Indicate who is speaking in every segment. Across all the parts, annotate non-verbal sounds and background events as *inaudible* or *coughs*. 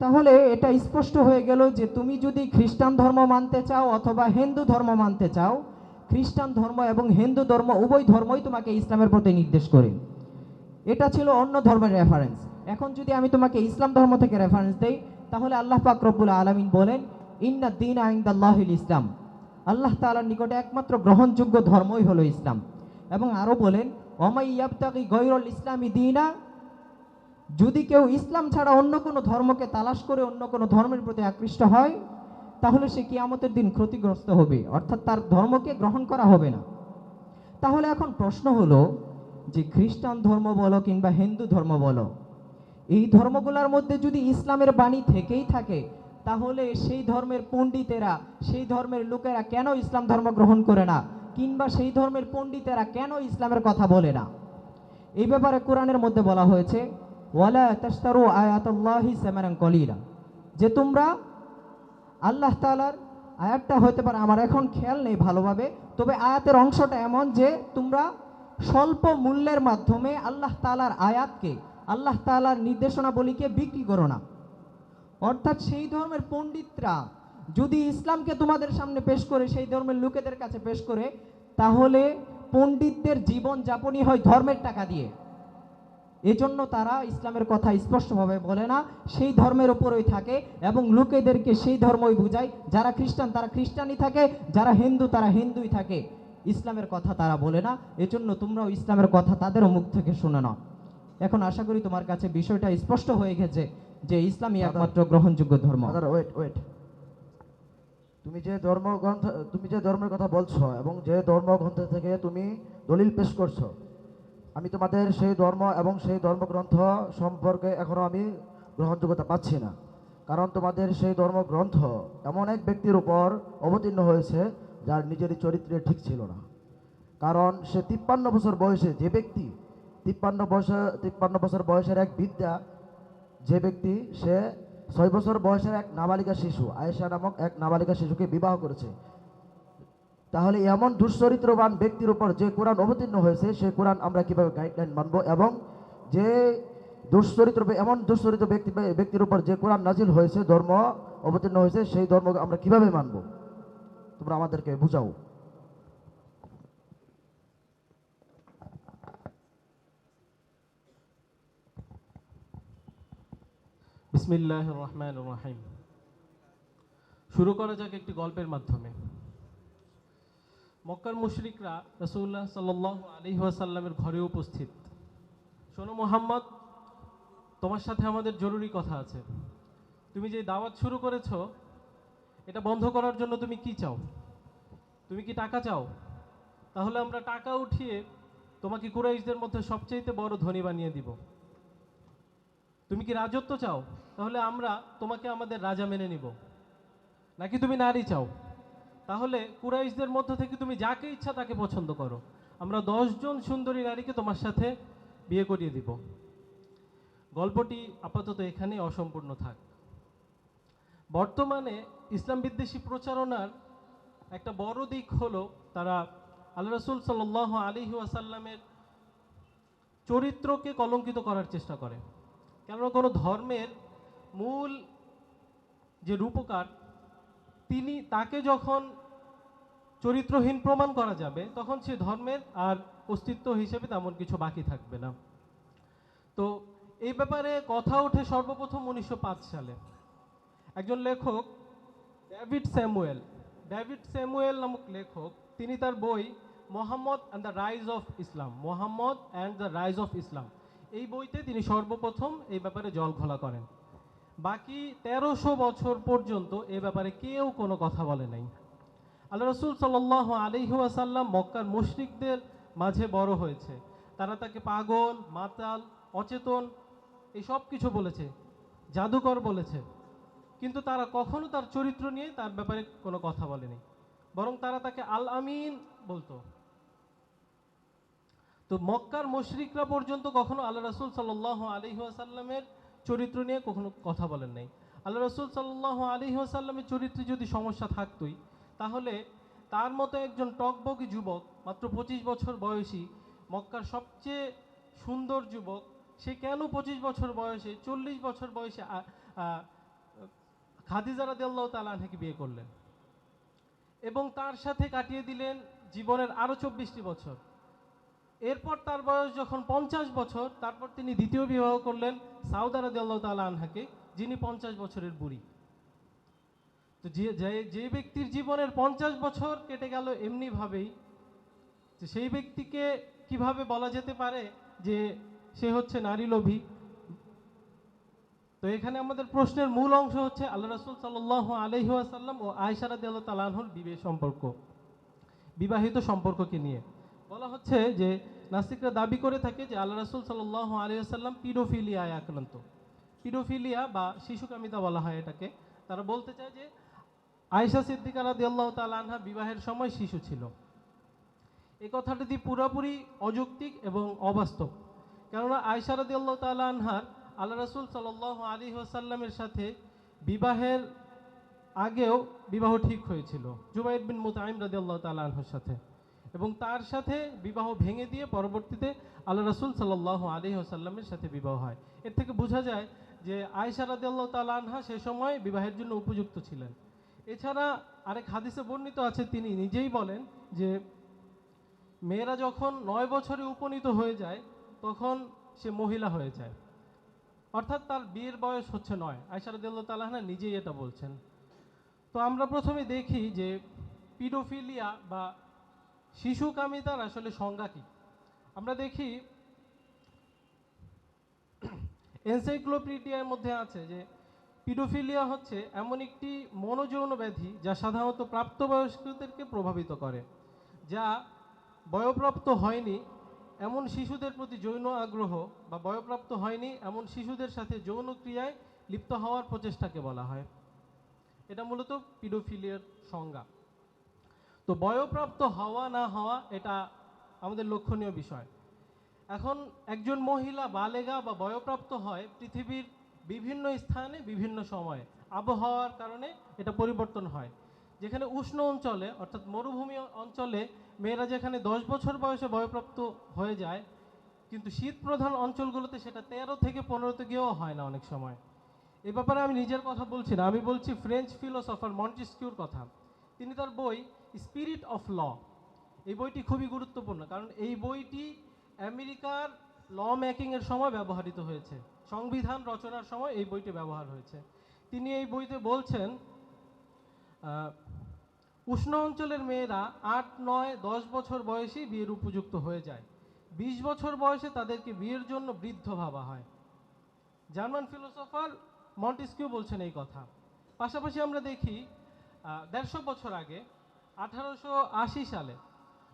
Speaker 1: তাহলে এটা স্পষ্ট হয়ে গেল যে তুমি যদি খ্রিস্টান ধর্ম মানতে চাও অথবা হিন্দু ধর্ম মানতে চাও, খ্রিস্টান ধর্ম এবং হিন্দু ধর্ম উভয় ধর্মই তোমাকে ইসলামের প্রতি নির্দেশ করে। এটা ছিল অন্য ধর্মের রেফারেন্স এখন যদি আমি তোমাকে ইসলাম ধর্ম থেকে রেফারেন্স দেই, তাহলে আল্লাহ পাক রব্বুল আলমিন বলেন, ইন্না দিন আইন্দাল্লাহিল ইসলাম। আল্লাহ তালার নিকটে একমাত্র গ্রহণযোগ্য ধর্মই হলো ইসলাম। এবং আরও বলেন অমাই ইয়াবতাকি গৈরল ইসলামী দিনা যদি কেউ ইসলাম ছাড়া অন্য কোনো ধর্মকে তালাশ করে অন্য কোনো ধর্মের প্রতি আকৃষ্ট হয়, তাহলে সে কিয়ামতের দিন ক্ষতিগ্রস্ত হবে, অর্থাৎ তার ধর্মকে গ্রহণ করা হবে না। তাহলে এখন প্রশ্ন হলো যে খ্রিস্টান ধর্ম বলো কিংবা হিন্দু ধর্ম বলো, এই ধর্মগুলোর মধ্যে যদি ইসলামের বাণী থেকেই থাকে, তাহলে সেই ধর্মের পণ্ডিতেরা, সেই ধর্মের লোকেরা কেন ইসলাম ধর্ম গ্রহণ করে না, কিংবা সেই ধর্মের পণ্ডিতেরা কেন ইসলামের কথা বলে না? এই ব্যাপারে কোরআনের মধ্যে বলা হয়েছে ওয়ালা যে তোমরা আল্লাহ তাআলার আয়াতটা হতে পারে, আমার এখন খেয়াল নেই ভালোভাবে, তবে আয়াতের অংশটা এমন যে তোমরা স্বল্প মূল্যের মাধ্যমে আল্লাহ তালার আয়াতকে, আল্লাহ তাআলার নির্দেশনাবলীকে বিক্রি করো না। অর্থাৎ সেই ধর্মের পণ্ডিতরা যদি ইসলামকে তোমাদের সামনে পেশ করে, সেই ধর্মের লোকেদের কাছে পেশ করে, তাহলে পণ্ডিতদের জীবন যাপনই হয় ধর্মের টাকা দিয়ে। এজন্য তারা ইসলামের কথা স্পষ্টভাবে বলে না সেই ধর্মের উপরই থাকে এবং লোকেদেরকে সেই ধর্মই বুঝায়। যারা খ্রিস্টান তারা খ্রিস্টানই থাকে যারা হিন্দু তারা হিন্দুই থাকে। ইসলামের কথা তারা বলে না এজন্য তোমরাও ইসলামের কথা তাদেরও মুখ থেকে শুনে নাও। এখন আশা করি তোমার কাছে বিষয়টা স্পষ্ট হয়ে গেছে যে ইসলামই একমাত্র গ্রহণযোগ্য ধর্ম।
Speaker 2: ওয়েট ওয়েট তুমি যে ধর্মগ্রন্থ তুমি যে ধর্মের কথা বলছো এবং যে ধর্মগ্রন্থ থেকে তুমি দলিল পেশ করছ আমি তোমাদের সেই ধর্ম এবং সেই ধর্মগ্রন্থ সম্পর্কে এখনও আমি গ্রহণযোগ্যতা পাচ্ছি না। কারণ তোমাদের সেই ধর্মগ্রন্থ এমন এক ব্যক্তির উপর অবতীর্ণ হয়েছে, যার নিজেরই চরিত্রে ঠিক ছিল না। কারণ সে তিপ্পান্ন বছর বয়সে যে ব্যক্তি, তিপ্পান্ন বছর তিপ্পান্ন বছর বয়সের এক বিদ্যা, যে ব্যক্তি সে ছয় বছর বয়সের এক নাবালিকা শিশু, আয়েশা নামক এক নাবালিকা শিশুকে বিবাহ করেছে। তাহলে এমন দুশ্চরিত্রবান ব্যক্তির উপর যে কোরআন অবতীর্ণ হয়েছে সেই কোরআন আমরা কীভাবে গাইডলাইন মানব এবং যে দুশ্চরিত্র, এমন দুশ্চরিত্র ব্যক্তি, ব্যক্তির উপর যে কোরআন নাজিল হয়েছে, ধর্ম অবতীর্ণ হয়েছে, সেই ধর্ম আমরা কীভাবে মানব? তোমরা আমাদেরকে বুঝাও।
Speaker 3: বিসমিল্লাহ রহমান রহিম। শুরু করা যাক একটি গল্পের মাধ্যমে। মক্কার মুশরিকরা রসুল্লাহ সাল আলী ওয়াসাল্লামের ঘরে উপস্থিত। শোনো মোহাম্মদ, তোমার সাথে আমাদের জরুরি কথা আছে। তুমি যে দাওয়াত শুরু করেছ, এটা বন্ধ করার জন্য তুমি কি চাও? তুমি কি টাকা চাও? তাহলে আমরা টাকা উঠিয়ে তোমাকে কুরাইশদের মধ্যে সবচেয়ে বড় ধনী বানিয়ে দিব। তুমি কি রাজত্ব চাও? তাহলে আমরা তোমাকে আমাদের রাজা মেনে নিব। নাকি তুমি নারী চাও? তাহলে কুরাইশদের মধ্য থেকে তুমি যাকে ইচ্ছা তাকে পছন্দ করো। আমরা দশজন সুন্দরী নারীকে তোমার সাথে বিয়ে করিয়ে দিব। গল্পটি আপাতত এখানে অসম্পূর্ণ থাক। বর্তমানে ইসলাম বিদ্বেষী প্রচারণার একটা বড় দিক হলো তারা আল্লাহ রসুল সাল আলী ওয়াসাল্লামের চরিত্রকে কলঙ্কিত করার চেষ্টা করে। কেননা কোনো ধর্মের মূল যে রূপকার, তিনি তাকে যখন চরিত্রহীন প্রমাণ করা যাবে, তখন সে ধর্মের আর অস্তিত্ব হিসেবে তেমন কিছু বাকি থাকবে না। তো এই ব্যাপারে কথা ওঠে সর্বপ্রথম উনিশশো পাঁচ সালে। একজন লেখক, ডেভিড স্যামুয়েল। ডেভিড স্যামুয়েল নামক লেখক, তিনি তার বই Muhammad and the rise of Islam, Muhammad and the rise of Islam. এই বইতে তিনি সর্বপ্রথম এই ব্যাপারে জল ঘোলা করেন। বাকি তেরোশো বছর পর্যন্ত এ ব্যাপারে কেউ কোনো কথা বলে নাই। আল্লাহ রসুল সাল আলিহাসাল্লাম মক্কার মুশরিকদের মাঝে বড় হয়েছে। তারা তাকে পাগল, মাতাল, অচেতন এই সব কিছু বলেছে, জাদুকর বলেছে। কিন্তু তারা কখনো তার চরিত্র নিয়ে তার ব্যাপারে কোনো কথা বলেনি। বরং তারা তাকে আল আমিন বলতো। তো মক্কার মুশরিকরা পর্যন্ত কখনো আল্লাহ রসুল সাল্লাহ আলহিহাসাল্লামের চরিত্র নিয়ে কখনো কথা বলেন নাই। আল্লাহ রসুল সাল্লাহ আলহিহাসাল্লামের চরিত্রে যদি সমস্যা থাকতোই তাহলে তার মতো একজন টকবকি যুবক, মাত্র পঁচিশ বছর বয়সী, মক্কার সবচেয়ে সুন্দর যুবক, সে কেন পঁচিশ বছর বয়সে, চল্লিশ বছর বয়সে খাদিজা রাদিয়াল্লাহু তাআলা বিয়ে করলেন? এবং তার সাথে কাটিয়ে দিলেন জীবনের আরও চব্বিশটি বছর। এরপর তার বয়স যখন পঞ্চাশ বছর, তারপর তিনি দ্বিতীয় বিবাহ করলেন সাউদা রাদিয়াল্লাহু তাআলা আনহাকে, যিনি পঞ্চাশ বছরের বুড়ি। তো যে, যে- ব্যক্তির জীবনের পঞ্চাশ বছর কেটে গেল এমনিভাবেই, তো সেই ব্যক্তিকে কীভাবে বলা যেতে পারে যে সে হচ্ছে নারী লোভী? তো এখানে আমাদের প্রশ্নের মূল অংশ হচ্ছে আল্লাহ রাসূল সাল্লাল্লাহু আলাইহি ওয়াসাল্লাম ও তাআলা আনহুর বিবাহ সম্পর্ক, বিবাহিত সম্পর্ককে নিয়ে। বলা হচ্ছে যে নাস্তিকরা দাবি করে থাকে যে আল্লাহ রাসূল সাল্লাল্লাহু আলাইহি ওয়াসাল্লাম পিডোফিলিয়ায় আক্রান্ত। পিডোফিলিয়া বা শিশুকামিতা বলা হয় এটাকে। তারা বলতে চায় যে আয়েশা সিদ্দিকা রাদিয়াল্লাহু তাআলা আনহা বিবাহের সময় শিশু ছিল। এ কথাটি পুরোপুরি অযৌক্তিক এবং অবাস্তব। কেননা আয়সা রাদিয়াল্লাহু তাআলা আনহার আল্লাহ রসুল সাল্লাল্লাহু আলাইহি ওয়াসাল্লামের সাথে বিবাহের আগেও বিবাহ ঠিক হয়েছিল, জুবাইর বিন মুতাইম রাদিয়াল্লাহু তাআলা আনহার সাথে। এবং তার সাথে বিবাহ ভেঙে দিয়ে পরবর্তীতে আল্লাহ রাসূল সাল্লাল্লাহু আলাইহি ওয়াসাল্লামের সাথে বিবাহ হয়। এর থেকে বোঝা যায় যে আয়েশা রাদিয়াল্লাহু তাআলা আনহা সে সময় বিবাহের জন্য উপযুক্ত ছিলেন। এছাড়া আরেক হাদিসে বর্ণিত আছে, তিনি নিজেই বলেন যে, মেয়েরা যখন নয় বছরে উপনীত হয়ে যায়, তখন সে মহিলা হয়ে যায়। অর্থাৎ তার বিয়ের বয়স হচ্ছে নয়। আয়সারদুল্লাহ তালাহনা নিজেই এটা বলছেন। তো আমরা প্রথমে দেখি যে, পিডোফিলিয়া বা শিশুকামিতার আসলে সংজ্ঞা কী? আমরা দেখি, *coughs* এনসাইক্লোপিডিয়ার মধ্যে আছে যে পিডোফিলিয়া হচ্ছে এমন একটি মনোযৌন ব্যাধি যা সাধারণত প্রাপ্তবয়স্কদেরকে প্রভাবিত করে, যা বয়প্রাপ্ত হয়নি এমন শিশুদের প্রতি যৌন আগ্রহ বা বয়প্রাপ্ত হয়নি এমন শিশুদের সাথে যৌন ক্রিয়ায় লিপ্ত হওয়ার প্রচেষ্টাকে বলা হয়। এটা মূলত পিডোফিলিয়ার সংজ্ঞা। তো বয়প্রাপ্ত হওয়া না হওয়া এটা আমাদের লক্ষণীয় বিষয়। এখন একজন মহিলা বালেগা বা বয়প্রাপ্ত হয় পৃথিবীর বিভিন্ন স্থানে, বিভিন্ন সময়ে। আবহাওয়ার কারণে এটা পরিবর্তন হয়। যেখানে উষ্ণ অঞ্চলে, অর্থাৎ মরুভূমি অঞ্চলে মেয়েরা যেখানে দশ বছর বয়সে বয়প্রাপ্ত হয়ে যায়, কিন্তু শীত প্রধান অঞ্চলগুলোতে সেটা তেরো থেকে পনেরোতে গিয়েও হয় না অনেক সময়। এ ব্যাপারে আমি নিজের কথা বলছি না, আমি বলছি ফ্রেঞ্চ ফিলোসফার মন্টিস্কিউর কথা। তিনি তার বই স্পিরিট অফ ল এই বইটি খুবই গুরুত্বপূর্ণ, কারণ এই বইটি আমেরিকার ল মেকিংয়ের সময় ব্যবহৃত হয়েছে। সংবিধান রচনার সময় এই বইটি ব্যবহার হয়েছে। তিনি এই বইতে বলছেন উষ্ণ অঞ্চলের মেয়েরা আট, নয়, দশ বছর বয়সেই বিয়ের উপযুক্ত হয়ে যায়। বিশ বছর বয়সে তাদেরকে বিয়ের জন্য বৃদ্ধ ভাবা হয়। জার্মান ফিলোসফার মন্টিস্কিউ বলছেন এই কথা। পাশাপাশি আমরা দেখি দেড়শো বছর আগে, আঠারোশো আশি সালে,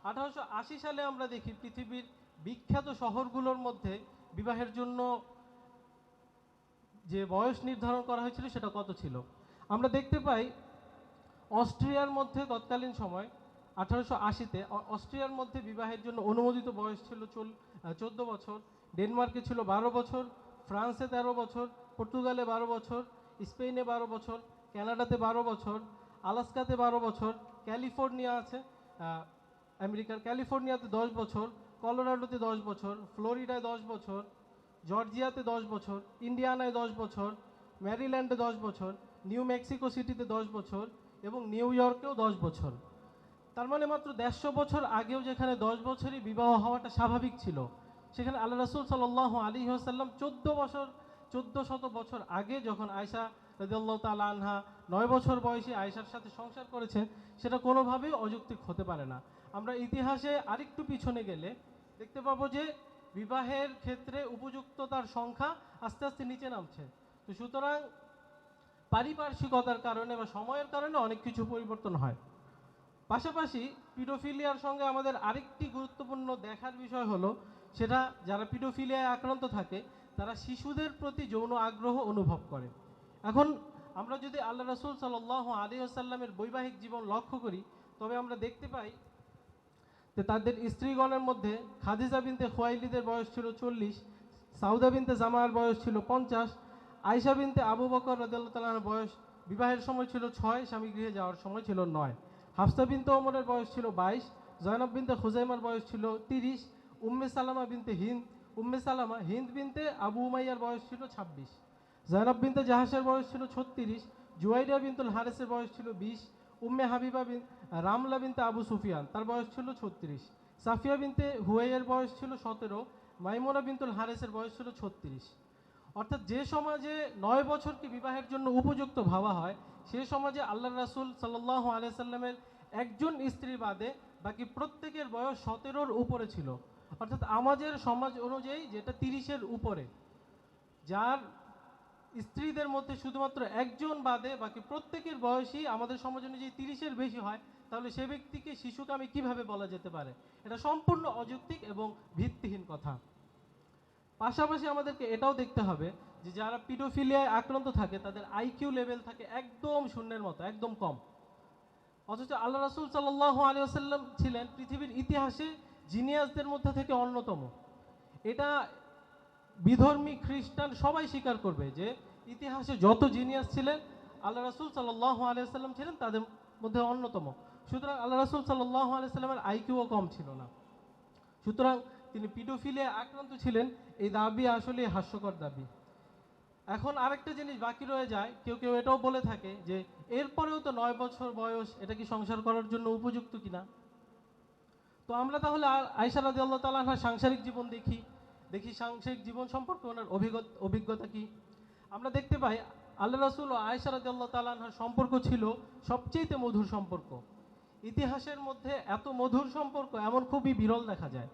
Speaker 3: আঠারোশো আশি সালে আমরা দেখি পৃথিবীর বিখ্যাত শহরগুলোর মধ্যে বিবাহের জন্য যে বয়স নির্ধারণ করা হয়েছিল সেটা কত ছিল? আমরা দেখতে পাই অস্ট্রিয়ার মধ্যে তৎকালীন সময় আঠারোশো আশিতে অস্ট্রিয়ার মধ্যে বিবাহের জন্য অনুমোদিত বয়স ছিল চল চোদ্দ বছর, ডেনমার্কে ছিল বারো বছর, ফ্রান্সে তেরো বছর, পর্তুগালে বারো বছর স্পেনে বারো বছর কানাডাতে বারো বছর, আলাস্কাতে বারো বছর, ক্যালিফোর্নিয়া আছে আমেরিকার ক্যালিফোর্নিয়াতে দশ বছর কলোরাডোতে দশ বছর, ফ্লোরিডায় দশ বছর, জর্জিয়াতে দশ বছর, ইন্ডিয়ানায় দশ বছর, ম্যারিল্যান্ডে দশ বছর, নিউ মেক্সিকো সিটিতে দশ বছর এবং নিউ ইয়র্কেও দশ বছর। তার মানে মাত্র দেড়শো বছর আগেও যেখানে দশ বছরই বিবাহ হওয়াটা স্বাভাবিক ছিল, সেখানে আল্লাহ রসুল সাল্লাহ আলী আসাল্লাম চোদ্দ বছর, চোদ্দ শত বছর আগে যখন আয়সা রাজিয়াল্লাহ তাল আনহা নয় বছর বয়সী আয়সার সাথে সংসার করেছেন সেটা কোনোভাবেই অযৌক্তিক হতে পারে না। আমরা ইতিহাসে আরেকটু পিছনে গেলে দেখতে পাবো যে বিবাহের ক্ষেত্রে উপযুক্ততার সংখ্যা আস্তে আস্তে নিচে নামছে। তো সুতরাং পারিপার্শ্বিকতার কারণে বা সময়ের কারণে অনেক কিছু পরিবর্তন হয়। পাশাপাশি পিডোফিলিয়ার সঙ্গে আমাদের আরেকটি গুরুত্বপূর্ণ দেখার বিষয় হলো, সেটা যারা পিডোফিলিয়ায় আক্রান্ত থাকে, তারা শিশুদের প্রতি যৌন আগ্রহ অনুভব করে। এখন আমরা যদি আল্লাহ রসুল সাল্লাহ আলী আসাল্লামের বৈবাহিক জীবন লক্ষ্য করি, তবে আমরা দেখতে পাই যে তাদের স্ত্রীগণের মধ্যে খাদিজা বিনতে খোয়াইলিদের বয়স ছিল চল্লিশ, সাউদা বিনতে জামার বয়স ছিল পঞ্চাশ আয়সা বিনতে আবু বকর রদাল্লাহ বয়স বিবাহের সময় ছিল ছয়, স্বামী গৃহে যাওয়ার সময় ছিল নয়। হাফসা বিনতে ওমরের বয়স ছিল বাইশ, জয়নব বিনতে খুজাইমার বয়স ছিল তিরিশ, উম্মে সালামা বিনতে হিন্দ, উম্মে সালামা হিন্দ বিনতে আবু উমাইয়ার বয়স ছিল ছাব্বিশ। জয়নব বিনতে জাহাসের বয়স ছিল ছত্রিশ, জুয়াইরিয়া বিনতুল হারেসের বয়স ছিল বিশ উম্মে হাবিবা বিন, রামলা বিনতে আবু সুফিয়ান, তার বয়স ছিল ছত্রিশ। সাফিয়া বিনতে হুয়াইয়ের বয়স ছিল সতেরো, মাইমুনা বিনতুল হারেসের বয়স ছিল ছত্রিশ। অর্থাৎ যে সমাজে নয় বছরকে বিবাহের জন্য উপযুক্ত ভাবা হয়, সে সমাজে আল্লাহ রাসুল সাল্লাহ আলিয়াল্লামের একজন স্ত্রী বাদে বাকি প্রত্যেকের বয়স সতেরোর উপরে ছিল। অর্থাৎ আমাদের সমাজ অনুযায়ী যেটা তিরিশের উপরে, যার স্ত্রীদের মধ্যে শুধুমাত্র একজন বাদে, বাকি প্রত্যেকের বয়সই আমাদের সমাজ অনুযায়ী তিরিশের বেশি হয়, তাহলে সে ব্যক্তিকে শিশুকামী কীভাবে বলা যেতে পারে? এটা সম্পূর্ণ অযৌক্তিক এবং ভিত্তিহীন কথা। পাশাপাশি আমাদেরকে এটাও দেখতে হবে যে যারা পিডোফিলিয়ায় আক্রান্ত থাকে, তাদের আইকিউ লেভেল থাকে একদম শূন্যের মতো, একদম কম। অথচ আল্লাহ রাসুল সাল্লাহ আলী আসাল্লাম ছিলেন পৃথিবীর ইতিহাসে জিনিয়াসদের মধ্যে থেকে অন্যতম। এটা বিধর্মী খ্রিস্টান সবাই স্বীকার করবে যে ইতিহাসে যত জিনিয়াস ছিলেন, আল্লাহ রাসুল সাল্লাহ আলিয়াল্লাম ছিলেন তাদের মধ্যে অন্যতম। সুতরাং আল্লাহ রাসুল সাল্লাহ আলিয়াল্লামের আইকিউও কম ছিল না। সুতরাং তিনি পিডোফিলিয়া আক্রান্ত ছিলেন, এই দাবি আসলে হাস্যকর দাবি। এখন আরেকটা জিনিস বাকি রয়ে যায়, কেউ কেউ এটাও বলে থাকে যে এরপরেও তো নয় বছর বয়স, এটা কি সংসার করার জন্য উপযুক্ত কিনা? তো আমরা তাহলে আ- আয়েশা রাজি আল্লাহ তালাহার সাংসারিক জীবন দেখি। দেখি সাংসারিক জীবন সম্পর্কে ওনার অভিজ্ঞতা অভিজ্ঞতা কি? আমরা দেখতে পাই, আল্লাহ রাসুল ও আয়েশা রাজি আল্লাহ তালাহার সম্পর্ক ছিল সবচেয়েতে মধুর সম্পর্ক। ইতিহাসের মধ্যে এত মধুর সম্পর্ক এমন খুবই বিরল দেখা যায়।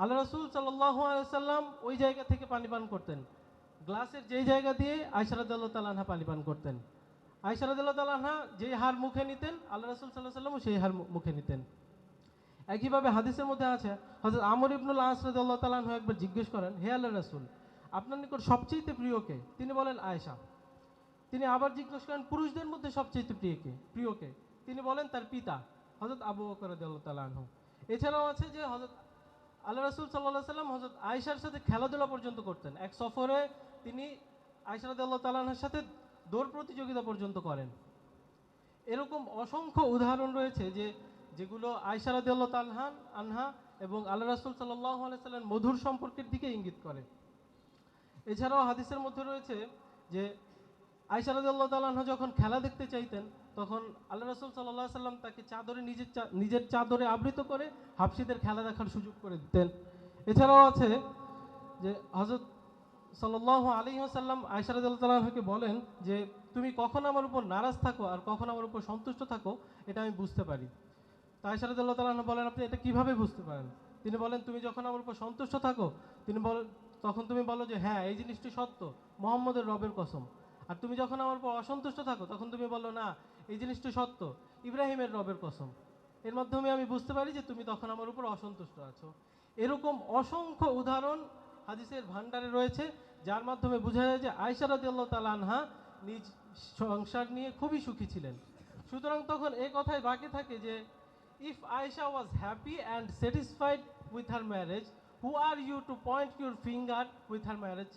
Speaker 3: আল্লাহ রসুল সাল্লাম ওই জায়গা থেকে পানি পান করতেন। গ্লাসের যেই জায়গা দিয়ে আয়সারাদ্দাল্লাহ তালাহা পানি পান করতেন। আয়সারাদ্দাল্লাহ তালাহা যেই হার মুখে নিতেন, আল্লাহ রসুল সাল্লাহ সাল্লামও সেই হার মুখে নিতেন। একইভাবে হাদিসের মধ্যে আছে হজরত আমর ইবনুল আসরাদ্দাল্লাহ তালাহ একবার জিজ্ঞেস করেন, হে আল্লাহ রসুল, আপনার নিকট সবচেয়ে প্রিয়কে তিনি বলেন, আয়েশা। তিনি আবার জিজ্ঞেস করেন, পুরুষদের মধ্যে সবচেয়ে প্রিয়কে প্রিয়কে তিনি বলেন, তার পিতা হজরত আবু বকর রাদিয়াল্লাহু তাআলা এছাড়াও আছে যে হজরত আল্লাহ রাসূল সাল্লাল্লাহু সাল্লাম হজরত আয়েশার সাথে খেলাধুলা পর্যন্ত করতেন। এক সফরে তিনি আয়েশা রাদিয়াল্লাহু তাআলার সাথে দৌড় প্রতিযোগিতা পর্যন্ত করেন। এরকম অসংখ্য উদাহরণ রয়েছে যে যেগুলো আয়েশা রাদিয়াল্লাহু তাআলা আনহা এবং আল্লাহ রাসুল সাল্লাল্লাহু আলাইহি সাল্লাম মধুর সম্পর্কের দিকে ইঙ্গিত করে এছাড়াও হাদিসের মধ্যে রয়েছে যে আয়সা রাদিয়াল্লাহু তাআলা আনহা যখন খেলা দেখতে চাইতেন, তখন আল্লাহ রাসূল আলাইহি সাল্লাম তাকে চাদরে নিজের নিজের চাদরে আবৃত করে হাফসিদের খেলা দেখার সুযোগ করে দিতেন। এছাড়াও আছে যে, হযরত সাল্লাল্লাহু আলাইহি ওয়াসাল্লাম আয়সা রাদিয়াল্লাহু তাআলা আনহাকে বলেন যে, তুমি কখন আমার উপর নারাজ থাকো আর কখন আমার উপর সন্তুষ্ট থাকো, এটা আমি বুঝতে পারি। তো আয়সা রাদিয়াল্লাহু বলেন, আপনি এটা কীভাবে বুঝতে পারেন? তিনি বলেন, তুমি যখন আমার উপর সন্তুষ্ট থাকো, তিনি বল, তখন তুমি বলো যে হ্যাঁ এই জিনিসটি সত্য, মোহাম্মদের রবের কসম। আর তুমি যখন আমার উপর অসন্তুষ্ট থাকো, তখন তুমি বলো, না, এই জিনিসটি সত্য, ইব্রাহিমের রবের কসম। এর মাধ্যমে আমি বুঝতে পারি যে, তুমি তখন আমার উপর অসন্তুষ্ট আছো। এরকম অসংখ্য উদাহরণ হাদিসের ভান্ডারে রয়েছে, যার মাধ্যমে বোঝা যায় যে আয়সা রাদিয়াল্লাহু আনহা নিজ সংসার নিয়ে খুবই সুখী ছিলেন। সুতরাং তখন এই কথাই বাকি থাকে যে if Aisha was happy and satisfied with her marriage who are you to point your finger with her marriage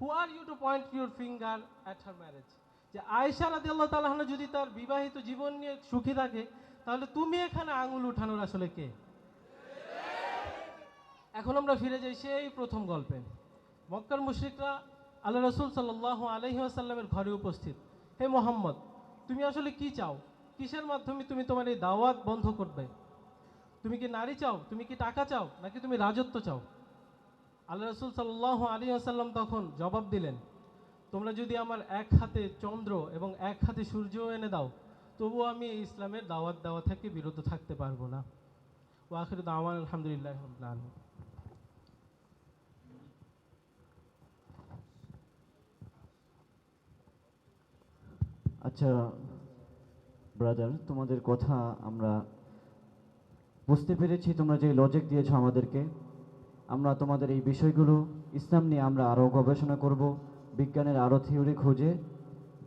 Speaker 3: who are you to point your finger at her marriage যে আয়েশা রাদি আল্লাহ তালাহ যদি তার বিবাহিত জীবন নিয়ে সুখী থাকে, তাহলে তুমি এখানে আঙুল উঠানোর আসলে কে? এখন আমরা ফিরে যাই সেই প্রথম গল্পে। মক্কার মুশরিকরা আল্লাহ রসুল সাল্লাহ আলহি আসাল্লামের ঘরে উপস্থিত। হে মোহাম্মদ, তুমি আসলে কি চাও? কিসের মাধ্যমে তুমি তোমার এই দাওয়াত বন্ধ করবে? তুমি কি নারী চাও? তুমি কি টাকা চাও? নাকি তুমি রাজত্ব চাও? আল্লাহ রসুল সাল্লাহ আলী আসাল্লাম তখন জবাব দিলেন, তোমরা যদি আমার এক হাতে চন্দ্র এবং এক হাতে সূর্য এনে দাও, তবুও আমি ইসলামের দাওয়াত দেওয়া থেকে বিরত থাকতে পারব না। ওয়াখির দাওয়ান আলহামদুলিল্লাহ আলামিন।
Speaker 4: আচ্ছা ব্রাদার তোমাদের কথা আমরা বুঝতে পেরেছি, তোমরা যে লজিক দিয়েছ আমাদেরকে। আমরা তোমাদের এই বিষয়গুলো ইসলাম নিয়ে আমরা আরও গবেষণা করব, বিজ্ঞানের আরও থিওরি খুঁজে।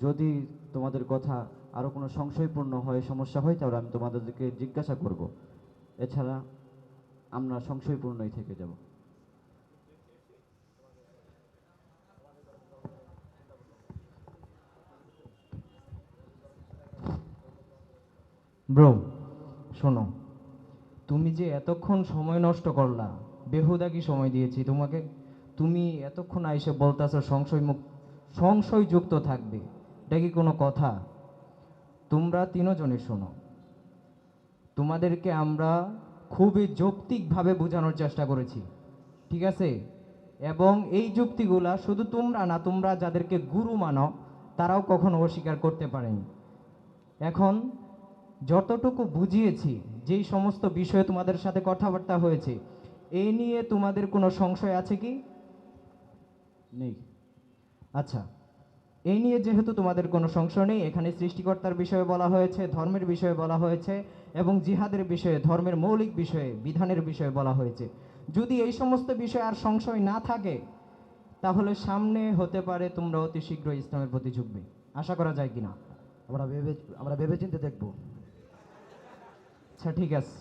Speaker 4: যদি তোমাদের কথা আরও কোনো সংশয়পূর্ণ হয়, সমস্যা হয়, তাহলে আমি তোমাদেরকে জিজ্ঞাসা করব। এছাড়া আমরা সংশয়পূর্ণই থেকে যাব।
Speaker 1: ব্রো, শোনো। তুমি যে এতক্ষণ সময় নষ্ট করলা, বেহুদা কি সময় দিয়েছি তোমাকে? তুমি এতক্ষণ আইসে বলতেছো সংশয় মুক্ত সংশয় যুক্ত থাকবে, এটা কি কোনো কথা? তোমরা তিনজনে শোনো। তোমাদেরকে আমরা খুবই যৌক্তিকভাবে বোঝানোর চেষ্টা করেছি, ঠিক আছে? এবং এই যুক্তিগুলা শুধু তোমরা না, তোমরা যাদেরকে গুরু মানো, তারাও কখনো অস্বীকার করতে পারেনি। এখন যতটুকু বুঝিয়েছি, যেই সমস্ত বিষয়ে তোমাদের সাথে কথাবার্তা হয়েছে এই নিয়ে তোমাদের কোনো সংশয় আছে কি?
Speaker 4: নেই।
Speaker 1: আচ্ছা এই নিয়ে যেহেতু তোমাদের কোনো সংশয় নেই, এখানে সৃষ্টিকর্তার বিষয়ে বলা হয়েছে, ধর্মের বিষয়ে বলা হয়েছে, এবং জিহাদের বিষয়ে, ধর্মের মৌলিক বিষয়ে, বিধানের বিষয়ে বলা হয়েছে। যদি এই সমস্ত বিষয়ে আর সংশয় না থাকে, তাহলে সামনে হতে পারে তোমরা অতি শীঘ্র ইসলামের প্রতি ঝুঁকবে। আশা করা যায় কিনা?
Speaker 2: আমরা ভেবে, আমরা ভেবেচিন্তে দেখব।
Speaker 1: আচ্ছা ঠিক আছে।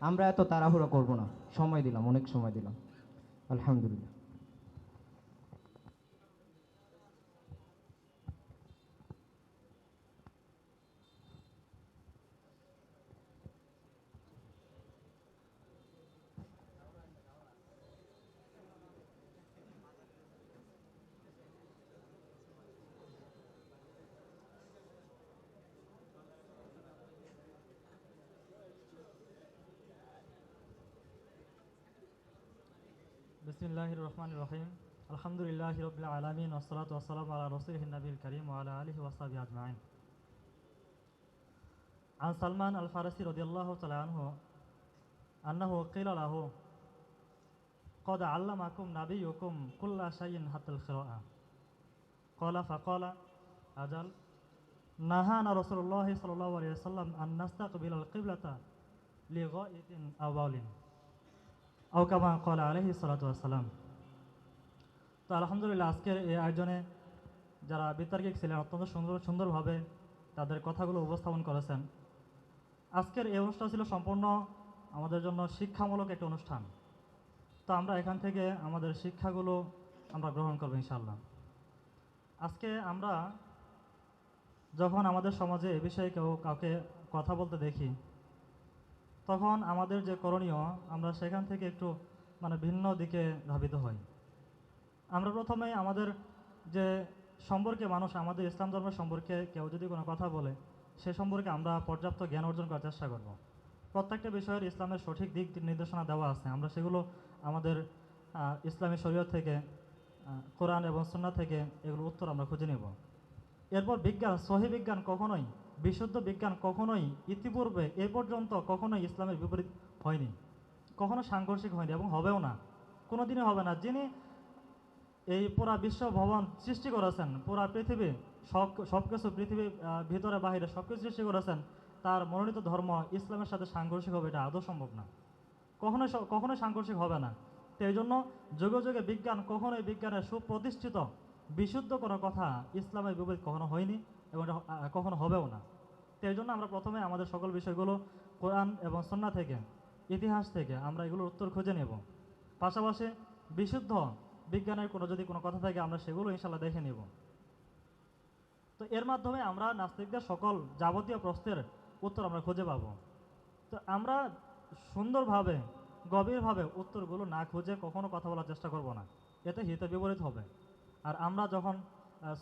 Speaker 1: আমরা এত তাড়াহুড়ো করব না। সময় দিলাম অনেক সময় দিলাম। আলহামদুলিল্লাহ।
Speaker 5: বিসমিল্লাহির রহমানির রহিম আলহামদুলিল্লাহ রবিল আলমিন ওসলাত ওসালাম আলা রসুলহ নবীল করিম ওয়ালা আলহি ওসাবি আজমাইন عن سلمان الفارسي رضي الله تعالى عنه أنه قيل له قد علمكم نبيكم كل شيء حتى القراءة قال فقال أجل نهانا رسول الله صلى الله عليه وسلم أن نستقبل القبلة لغائط أو আউকামা কলা আলহি সালাতাম তো আলহামদুলিল্লাহ আজকের এই আয়োজনে যারা বিতর্কিক ছিলেন, অত্যন্ত সুন্দর, সুন্দরভাবে তাদের কথাগুলো উপস্থাপন করেছেন। আজকের এই অনুষ্ঠান ছিল সম্পূর্ণ আমাদের জন্য শিক্ষামূলক একটি অনুষ্ঠান। তো আমরা এখান থেকে আমাদের শিক্ষাগুলো আমরা গ্রহণ করব ইনশাল্লাহ আজকে আমরা যখন আমাদের সমাজে এ বিষয়ে কেউ কাউকে কথা বলতে দেখি তখন আমাদের যে করণীয়, আমরা সেখান থেকে একটু মানে ভিন্ন দিকে ধাবিত হই। আমরা প্রথমে আমাদের যে সম্পর্কে মানুষ, আমাদের ইসলাম ধর্মের সম্পর্কে কেউ যদি কোনো কথা বলে, সে সম্পর্কে আমরা পর্যাপ্ত জ্ঞান অর্জন করার চেষ্টা করব। প্রত্যেকটা বিষয়ের ইসলামের সঠিক দিক নির্দেশনা দেওয়া আছে। আমরা সেগুলো আমাদের ইসলামী শরীয়ত থেকে কোরআন এবং সুন্নাহ থেকে এগুলো উত্তর আমরা খুঁজে নেব। এরপর বিজ্ঞান, সহি বিজ্ঞান কখনোই বিশুদ্ধ বিজ্ঞান কখনোই ইতিপূর্বে এ পর্যন্ত কখনোই ইসলামের বিপরীত হয়নি। কখনো সাংঘর্ষিক হয়নি এবং হবেও না। কোনোদিনই হবে না। যিনি এই পুরা বিশ্ব ভবন সৃষ্টি করেছেন, পুরা পৃথিবী, সব সব কিছু পৃথিবীর ভিতরে, বাহিরে সব কিছু সৃষ্টি করেছেন, তার মনোনীত ধর্ম ইসলামের সাথে সাংঘর্ষিক হবে এটা আদৌ সম্ভব না। কখনোই কখনোই সাংঘর্ষিক হবে না। তো এই জন্য যুগে যুগে বিজ্ঞান, কখনোই বিজ্ঞানের সুপ্রতিষ্ঠিত, বিশুদ্ধ কোনো কথা ইসলামের বিপরীত কখনো হয়নি। এবং কখনো হবেও না। তো এই জন্য আমরা প্রথমে আমাদের সকল বিষয়গুলো কোরআন এবং সন্না থেকে, ইতিহাস থেকে আমরা এগুলোর উত্তর খুঁজে নেব। পাশাপাশি বিশুদ্ধ বিজ্ঞানের কোনো যদি কোনো কথা থাকে, আমরা সেগুলো ইনশাল্লাহ দেখে নেব। তো এর মাধ্যমে আমরা নাস্তিকদের সকল যাবতীয় প্রশ্নের উত্তর আমরা খুঁজে পাব। তো আমরা সুন্দরভাবে, গভীরভাবে উত্তরগুলো না খুঁজে কখনো কথা বলার চেষ্টা করব না। এতে হিতে বিপরীত হবে। আর আমরা যখন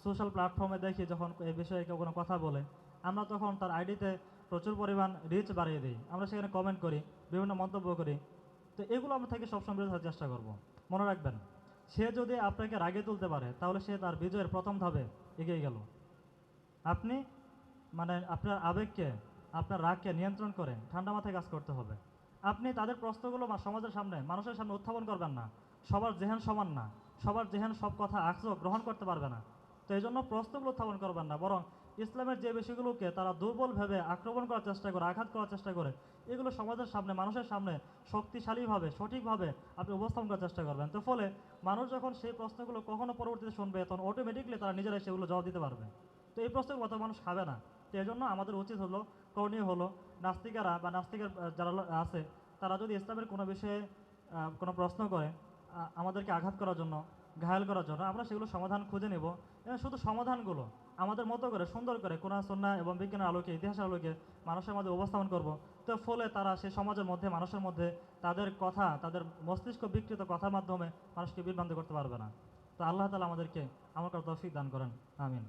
Speaker 5: সোশ্যাল প্ল্যাটফর্মে দেখি যখন এই বিষয়ে কেউ কোনো কথা বলে, আমরা তখন তার আইডিতে প্রচুর পরিমাণ রিচ বাড়িয়ে দিই। আমরা সেখানে কমেন্ট করি, বিভিন্ন মন্তব্য করি। তো এগুলো আমরা থেকে সবসময় বিরত থাকার চেষ্টা করব। মনে রাখবেন, সে যদি আপনাকে রাগে তুলতে পারে, তাহলে সে তার বিজয়ের প্রথম ধাপে এগিয়ে গেল। আপনি মানে আপনার আবেগকে, আপনার রাগকে নিয়ন্ত্রণ করে ঠান্ডা মাথায় কাজ করতে হবে। আপনি তাদের প্রশ্নগুলো সমাজের সামনে, মানুষের সামনে উত্থাপন করবেন না। সবার জেহেন সমান না। সবার জেহেন সব কথা আকসো গ্রহণ করতে পারবে না। তো এই জন্য প্রশ্নগুলো উত্থাপন করবেন না, বরং ইসলামের যে বিষয়গুলোকে তারা দুর্বল ভেবে আক্রমণ করার চেষ্টা করে, আঘাত করার চেষ্টা করে, এগুলো সমাজের সামনে, মানুষের সামনে শক্তিশালীভাবে, সঠিকভাবে আপনি উপস্থাপন করার চেষ্টা করবেন। তো ফলে মানুষ যখন সেই প্রশ্নগুলো কখনো পরবর্তীতে শুনবে, তখন অটোমেটিকলি তারা নিজেরাই সেগুলো জবাব দিতে পারবে। তো এই প্রশ্নের কথা মানুষ খাবে না। তো এই জন্য আমাদের উচিত হলো, করণীয় হলো, নাস্তিকারা বা নাস্তিকের যারা আছে, তারা যদি ইসলামের কোনো বিষয়ে কোনো প্রশ্ন করে আমাদেরকে আঘাত করার জন্য ঘায়াল করার জন্য আমরা সেগুলো সমাধান খুঁজে নেব। শুধু সমাধানগুলো আমাদের মতো করে, সুন্দর করে কোরআন সন্না এবং বিজ্ঞানের আলোকে, ইতিহাসের আলোকে মানুষের মধ্যে উপস্থাপন করব। তো ফলে তারা সে সমাজের মধ্যে, মানুষের মধ্যে তাদের কথা, তাদের মস্তিষ্ক বিকৃত কথার মাধ্যমে মানুষকে বিভ্রান্ত করতে পারবে না। তো আল্লাহ তালা আমাদেরকে আমার তৌফিক দান করেন। আমিন।